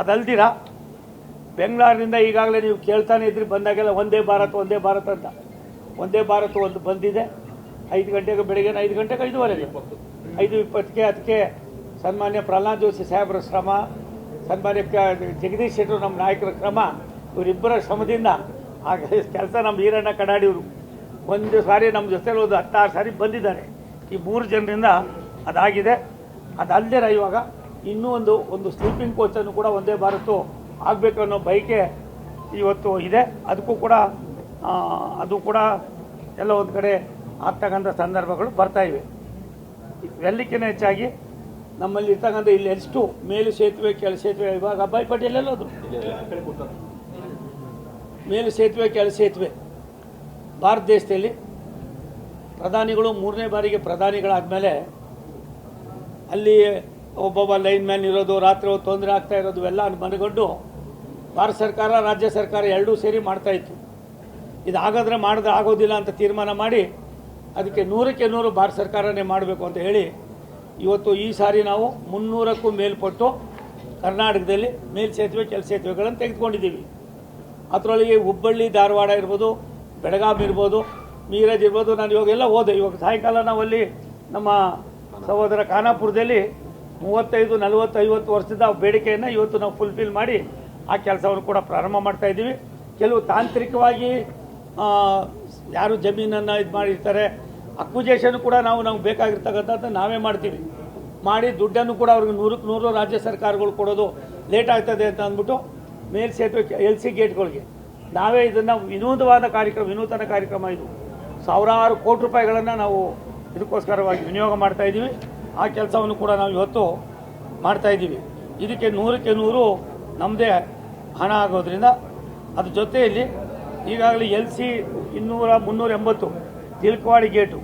ಅದಲ್ದಿರ? ಬೆಂಗಳೂರಿನಿಂದ ಈಗಾಗಲೇ ನೀವು ಕೇಳ್ತಾನೆ ಇದ್ರಿ, ಬಂದಾಗೆಲ್ಲ ಒಂದೇ ಭಾರತ್ ಒಂದೇ ಭಾರತ್ ಅಂತ. ಒಂದೇ ಭಾರತ್ ಒಂದು ಬಂದಿದೆ. ಐದು ಗಂಟೆಗೆ ಬೆಳಗ್ಗೆ, ಐದು ಗಂಟೆಗೆ ಐದುವರೆಗೆ. ಐದು ಇಪ್ಪತ್ತಕ್ಕೆ ಅದಕ್ಕೆ ಸನ್ಮಾನ್ಯ ಪ್ರಹ್ಲಾದ್ ಜೋಶಿ ಸಾಹೇಬರ ಶ್ರಮ, ಸನ್ಮಾನ್ಯ ಜಗದೀಶ್ ಶೆಟ್ಟರು ನಮ್ಮ ನಾಯಕರ ಕ್ರಮ ಇವರಿಬ್ಬರ ಶ್ರಮದಿಂದ ಆ ಕೆಲಸ ನಮ್ಮ ಈರಣ್ಣ ಕಡಾಡಿಯವರು ಒಂದು ಸಾರಿ ನಮ್ಮ ಜೊತೆಲಿ ಒಂದು ಹತ್ತಾರು ಸಾರಿ ಬಂದಿದ್ದಾರೆ. ಈ ಮೂರು ಜನರಿಂದ ಅದಾಗಿದೆ. ಅದಲ್ಲದೆ ಇವಾಗ? ಇನ್ನೂ ಒಂದು ಒಂದು ಸ್ಲೀಪಿಂಗ್ ಕೋಚನ್ನು ಕೂಡ ಒಂದೇ ಭಾರತು ಆಗಬೇಕು ಅನ್ನೋ ಬಯಕೆ ಇವತ್ತು ಇದೆ. ಅದಕ್ಕೂ ಕೂಡ ಅದು ಕೂಡ ಎಲ್ಲ ಒಂದು ಕಡೆ ಆಗ್ತಕ್ಕಂಥ ಸಂದರ್ಭಗಳು ಬರ್ತಾ ಇವೆ. ಎಲ್ಲಕ್ಕಿಂತ ಹೆಚ್ಚಾಗಿ ನಮ್ಮಲ್ಲಿ ಇರ್ತಕ್ಕಂಥ ಇಲ್ಲಿ ಎಷ್ಟು ಮೇಲು ಸೇತುವೆ, ಕೆಳ ಸೇತುವೆ, ಇವಾಗ ಅಬ್ಬಾಯಿ ಪಟೇಲ್ ಅದು ಮೇಲು ಸೇತುವೆ, ಕೆಳ ಸೇತುವೆ. ಭಾರತ ದೇಶದಲ್ಲಿ ಪ್ರಧಾನಿಗಳು ಮೂರನೇ ಬಾರಿಗೆ ಪ್ರಧಾನಿಗಳಾದಮೇಲೆ ಅಲ್ಲಿ ಒಬ್ಬೊಬ್ಬ ಲೈನ್ ಮ್ಯಾನ್ ಇರೋದು, ರಾತ್ರಿ ಹೊತ್ತು ತೊಂದರೆ ಆಗ್ತಾ ಇರೋದು ಎಲ್ಲ ಮನಗಂಡು ಭಾರತ ಸರ್ಕಾರ, ರಾಜ್ಯ ಸರ್ಕಾರ ಎರಡೂ ಸೇರಿ ಮಾಡ್ತಾ ಇತ್ತು. ಇದು ಹಾಗಾದ್ರೆ ಮಾಡಿದ್ರೆ ಆಗೋದಿಲ್ಲ ಅಂತ ತೀರ್ಮಾನ ಮಾಡಿ ಅದಕ್ಕೆ ನೂರಕ್ಕೆ ನೂರು ಭಾರತ ಸರ್ಕಾರನೇ ಮಾಡಬೇಕು ಅಂತ ಹೇಳಿ ಇವತ್ತು ಈ ಸಾರಿ ನಾವು ಮುನ್ನೂರಕ್ಕೂ ಮೇಲ್ಪಟ್ಟು ಕರ್ನಾಟಕದಲ್ಲಿ ಮೇಲ್ಸೇತುವೆ ಕೆಲ ಸೇತುವೆಗಳನ್ನು ತೆಗೆದುಕೊಂಡಿದ್ದೀವಿ. ಅದರೊಳಗೆ ಹುಬ್ಬಳ್ಳಿ, ಧಾರವಾಡ ಇರ್ಬೋದು, ಬೆಳಗಾಂ ಇರ್ಬೋದು, ಮೀರಜ್ ಇರ್ಬೋದು, ನಾನು ಇವಾಗೆಲ್ಲ ಹೋದೆ. ಇವಾಗ ಸಾಯಂಕಾಲ ನಾವಲ್ಲಿ ನಮ್ಮ ಸಹೋದರ ಖಾನಾಪುರದಲ್ಲಿ ಮೂವತ್ತೈದು ನಲವತ್ತು ಐವತ್ತು ವರ್ಷದ ಬೇಡಿಕೆಯನ್ನು ಇವತ್ತು ನಾವು ಫುಲ್ಫಿಲ್ ಮಾಡಿ ಆ ಕೆಲಸವನ್ನು ಕೂಡ ಪ್ರಾರಂಭ ಮಾಡ್ತಾ ಇದ್ದೀವಿ. ಕೆಲವು ತಾಂತ್ರಿಕವಾಗಿ ಯಾರು ಜಮೀನನ್ನು ಇದು ಮಾಡಿರ್ತಾರೆ ಅಕ್ವಿಜೇಷನ್ ಕೂಡ ನಾವು ನಮ್ಗೆ ಬೇಕಾಗಿರ್ತಕ್ಕಂಥದ್ದು ನಾವೇ ಮಾಡ್ತೀವಿ. ಮಾಡಿ ದುಡ್ಡನ್ನು ಕೂಡ ಅವ್ರಿಗೆ ನೂರಕ್ಕೆ ನೂರು ರಾಜ್ಯ ಸರ್ಕಾರಗಳು ಕೊಡೋದು ಲೇಟ್ ಆಗ್ತದೆ ಅಂತ ಅಂದ್ಬಿಟ್ಟು ಮೇಲ್ ಸೇತುವೆ, ಎಲ್ ಸಿ ಗೇಟ್ಗಳಿಗೆ. ನಾವೇ ಇದನ್ನು ವಿನೂತವಾದ ಕಾರ್ಯಕ್ರಮ, ವಿನೂತನ ಕಾರ್ಯಕ್ರಮ ಇದು. ಸಾವಿರಾರು ಕೋಟಿ ರೂಪಾಯಿಗಳನ್ನು ನಾವು ಇದಕ್ಕೋಸ್ಕರವಾಗಿ ವಿನಿಯೋಗ ಮಾಡ್ತಾ ಇದ್ದೀವಿ. ಆ ಕೆಲಸವನ್ನು ಕೂಡ ನಾವು ಇವತ್ತು ಮಾಡ್ತಾ ಇದ್ದೀವಿ. ಇದಕ್ಕೆ ನೂರಕ್ಕೆ ನೂರು ನಮ್ಮದೇ ಹಣ ಆಗೋದ್ರಿಂದ ಅದ್ರ ಜೊತೆಯಲ್ಲಿ ಈಗಾಗಲೇ ಎಲ್ ಸಿ ಇನ್ನೂರ ಮುನ್ನೂರ ಎಂಬತ್ತು Tilakwadi gate.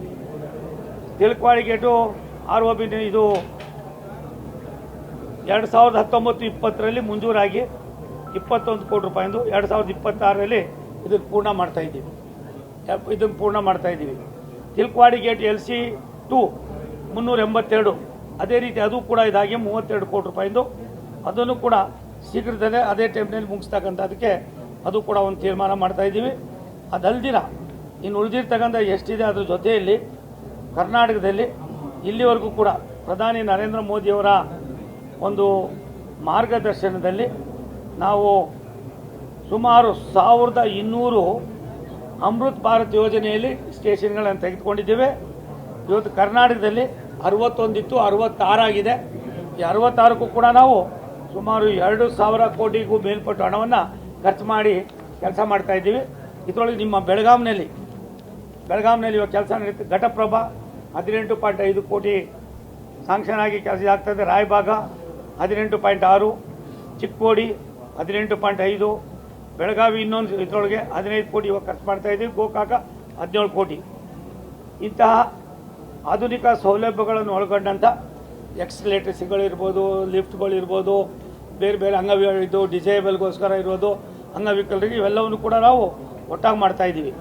Tilakwadi gate R O B ಇದು ಎರಡು ಸಾವಿರದ ಹತ್ತೊಂಬತ್ತು ಇಪ್ಪತ್ತರಲ್ಲಿ ಮುಂಜೂರಾಗಿ ಇಪ್ಪತ್ತೊಂದು ಕೋಟಿ ರೂಪಾಯಿಂದು ಎರಡು ಸಾವಿರದ ಇಪ್ಪತ್ತಾರರಲ್ಲಿ ಇದನ್ನು ಪೂರ್ಣ ಮಾಡ್ತಾ ಇದ್ದೀವಿ. ಯಪ್- ಇದನ್ನು ಪೂರ್ಣ ಮಾಡ್ತಾ ಇದ್ದೀವಿ. Tilakwadi gate L C to ಮುನ್ನೂರ ಎಂಬತ್ತೆರಡು ಅದೇ ರೀತಿ ಅದು ಕೂಡ ಇದಾಗಿ ಮೂವತ್ತೆರಡು ಕೋಟಿ ರೂಪಾಯಿಂದು. ಅದನ್ನು ಕೂಡ ಶೀಘ್ರದಲ್ಲೇ ಅದೇ ಟೈಮ್ನಲ್ಲಿ ಮುಗಿಸ್ತಕ್ಕಂಥದಕ್ಕೆ ಅದು ಕೂಡ ಒಂದು ತೀರ್ಮಾನ ಮಾಡ್ತಾ ಇದ್ದೀವಿ. ಅದಲ್ದಿರ ಇನ್ನು ಉಳಿದಿರ್ತಕ್ಕಂಥ ಎಷ್ಟಿದೆ ಅದ್ರ ಜೊತೆಯಲ್ಲಿ ಕರ್ನಾಟಕದಲ್ಲಿ ಇಲ್ಲಿವರೆಗೂ ಕೂಡ ಪ್ರಧಾನಿ ನರೇಂದ್ರ ಮೋದಿಯವರ ಒಂದು ಮಾರ್ಗದರ್ಶನದಲ್ಲಿ ನಾವು ಸುಮಾರು ಸಾವಿರದ ಇನ್ನೂರು ಅಮೃತ್ ಭಾರತ್ ಯೋಜನೆಯಲ್ಲಿ ಸ್ಟೇಷನ್ಗಳನ್ನು ತೆಗೆದುಕೊಂಡಿದ್ದೇವೆ. ಇವತ್ತು ಕರ್ನಾಟಕದಲ್ಲಿ ಅರವತ್ತೊಂದಿತ್ತು, ಅರವತ್ತಾರಾಗಿದೆ. ಈ ಅರವತ್ತಾರಕ್ಕೂ ಕೂಡ ನಾವು ಸುಮಾರು ಎರಡು ಸಾವಿರ ಕೋಟಿಗೂ ಮೇಲ್ಪಟ್ಟು ಹಣವನ್ನು ಖರ್ಚು ಮಾಡಿ ಕೆಲಸ ಮಾಡ್ತಾ ಇದ್ದೀವಿ. ಇದರೊಳಗೆ ನಿಮ್ಮ ಬೆಳಗಾವಿನಲ್ಲಿ ಬೆಳಗಾವಿನಲ್ಲಿ ಇವಾಗ ಕೆಲಸ ನಡೆಯುತ್ತೆ. ಘಟಪ್ರಭಾ ಹದಿನೆಂಟು ಪಾಯಿಂಟ್ ಐದು ಕೋಟಿ ಸಾಂಕ್ಷನ್ ಆಗಿ ಕೆಲಸ ಆಗ್ತದೆ ರಾಯಬಾಗ ಹದಿನೆಂಟು ಪಾಯಿಂಟ್ ಆರು, ಚಿಕ್ಕೋಡಿ ಹದಿನೆಂಟು ಪಾಯಿಂಟ್ ಐದು, ಬೆಳಗಾವಿ ಇನ್ನೊಂದು ಇದರೊಳಗೆ ಹದಿನೈದು ಕೋಟಿ ಇವಾಗ ಖರ್ಚು ಮಾಡ್ತಾ ಇದ್ದೀವಿ. ಗೋಕಾಕ ಹದಿನೇಳು ಕೋಟಿ. ಇಂತಹ ಆಧುನಿಕ ಸೌಲಭ್ಯಗಳನ್ನು ಒಳಗೊಂಡಂಥ ಎಕ್ಸ್ಲೇಟರ್ಸ್ಗಳಿರ್ಬೋದು ಲಿಫ್ಟ್ಗಳಿರ್ಬೋದು ಬೇರೆ ಬೇರೆ ಅಂಗವಿಗಳಿದ್ದು, ಡಿಸೇಬಲ್ಗೋಸ್ಕರ ಇರೋದು, ಅಂಗವಿಕಲರಿಗೆ ಇವೆಲ್ಲವನ್ನು ಕೂಡ ನಾವು ಒಟ್ಟಾಗಿ ಮಾಡ್ತಾ ಇದ್ದೀವಿ.